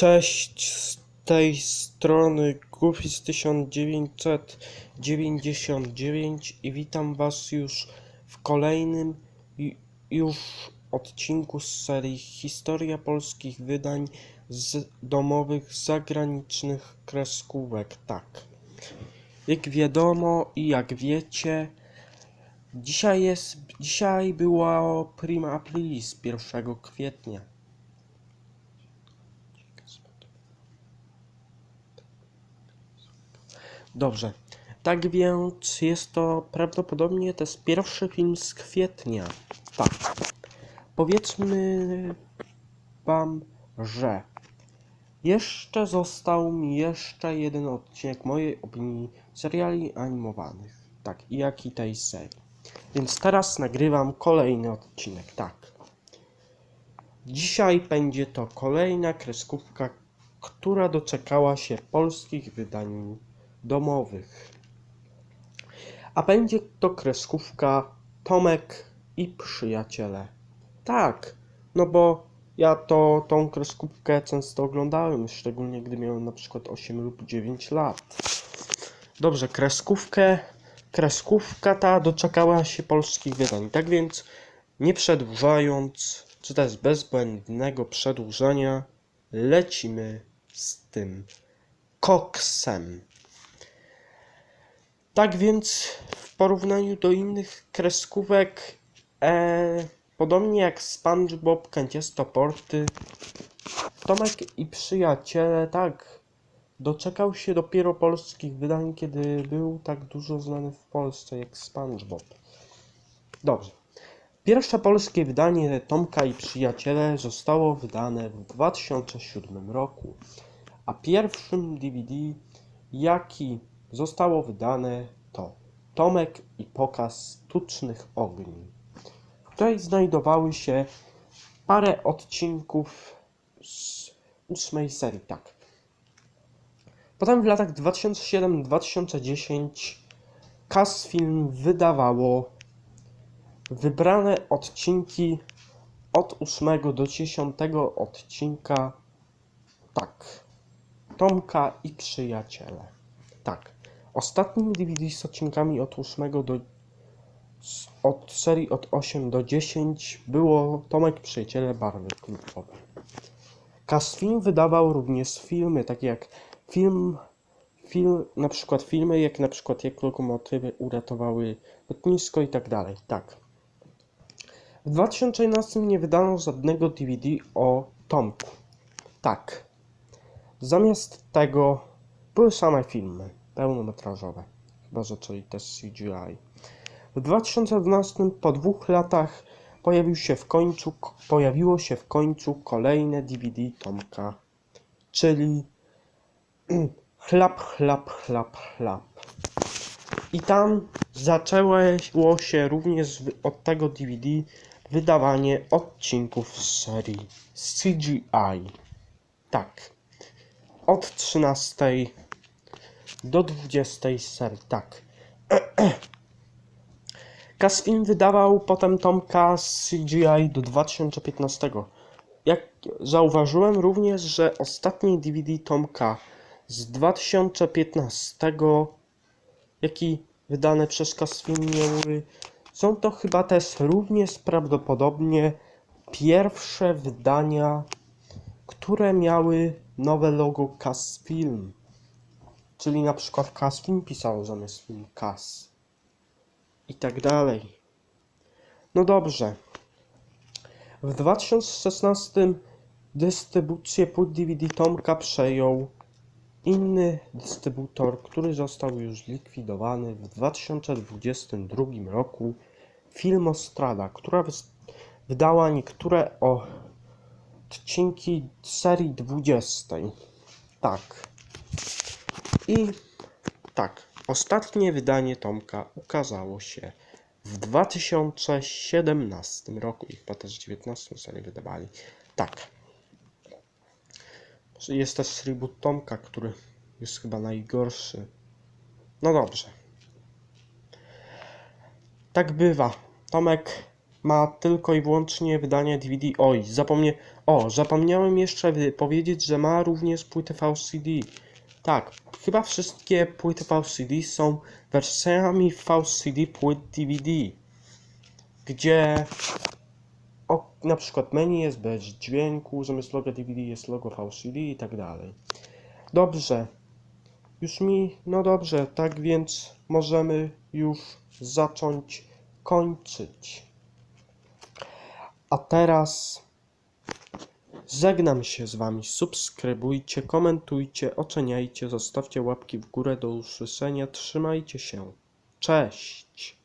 Cześć, z tej strony Goofy z 1999 i witam Was już w kolejnym ju- już odcinku z serii Historia polskich wydań z domowych zagranicznych kreskówek. Tak. Jak wiadomo i jak wiecie, dzisiaj jest, dzisiaj była prima aprilis 1 kwietnia. Dobrze. Tak więc jest to prawdopodobnie też pierwszy film z kwietnia. Tak. Powiedzmy wam, że jeszcze został mi jeszcze jeden odcinek mojej opinii seriali animowanych. Tak, jak i tej serii. Więc teraz nagrywam kolejny odcinek. Tak. Dzisiaj będzie to kolejna kreskówka, która doczekała się polskich wydań domowych. A będzie to kreskówka Tomek i przyjaciele. Tak, no bo ja to tą kreskówkę często oglądałem, szczególnie gdy miałem na przykład 8 lub 9 lat. Dobrze, kreskówkę, kreskówka ta doczekała się polskich wydań. Tak więc, nie przedłużając, czy też bez zbędnego przedłużania, lecimy z tym koksem. Tak więc w porównaniu do innych kreskówek, e, podobnie jak SpongeBob, Kęciestoporty, Tomek i przyjaciele, tak, doczekał się dopiero polskich wydań, kiedy był tak dużo znany w Polsce jak SpongeBob. Dobrze. Pierwsze polskie wydanie Tomka i przyjaciele zostało wydane w 2007 roku, a pierwszym DVD, jaki zostało wydane to Tomek i pokaz tucznych ogni, której znajdowały się parę odcinków z ósmej serii, tak. Potem w latach 2007-2010 Casfilm wydawało wybrane odcinki od 8 do 10 odcinka tak. Tomka i przyjaciele. Tak. Ostatnim DVD z odcinkami od 8 do od serii od 8 do 10 było Tomek Przyjaciele Barwy Klubowe. Casfilm wydawał również filmy, takie jak film, film, na przykład filmy, jak na przykład jak lokomotywy uratowały lotnisko i tak dalej. Tak. W 2011 nie wydano żadnego DVD o Tomku. Tak. Zamiast tego były same filmy pełnometrażowe. Chyba zaczęli też CGI. W 2012 po dwóch latach pojawił się w końcu, pojawiło się w końcu kolejne DVD Tomka, czyli chlap, chlap, chlap, chlap. I tam zaczęło się również od tego DVD wydawanie odcinków z serii CGI. Tak. Od 13 do 20 serii, tak. Casfilm wydawał potem Tomka z CGI do 2015. Jak zauważyłem również, że ostatnie DVD Tomka z 2015, jaki wydane przez Casfilm miały, są to chyba też również prawdopodobnie pierwsze wydania, które miały nowe logo Casfilm. Czyli na przykład Casfilm pisał zamiast film Cas. I tak dalej. No dobrze. W 2016 dystrybucję płyt DVD Tomka przejął inny dystrybutor, który został już zlikwidowany w 2022 roku. Filmostrada, która wydała niektóre odcinki serii 20. Tak. I tak, ostatnie wydanie Tomka ukazało się w 2017 roku i chyba też w 2019 serię wydawali. Tak. Jest też reboot Tomka, który jest chyba najgorszy. No dobrze. Tak bywa. Tomek ma tylko i wyłącznie wydanie DVD. Oj, zapomnie... O, zapomniałem jeszcze powiedzieć, że ma również płytę VCD. Tak, chyba wszystkie płyty VCD są wersjami VCD płyt DVD, gdzie o, na przykład menu jest bez dźwięku, zamiast logo DVD jest logo VCD i tak dalej. Dobrze, już mi, no dobrze, tak więc możemy już zacząć kończyć. A teraz żegnam się z Wami. Subskrybujcie, komentujcie, oceniajcie, zostawcie łapki w górę. Do usłyszenia. Trzymajcie się. Cześć.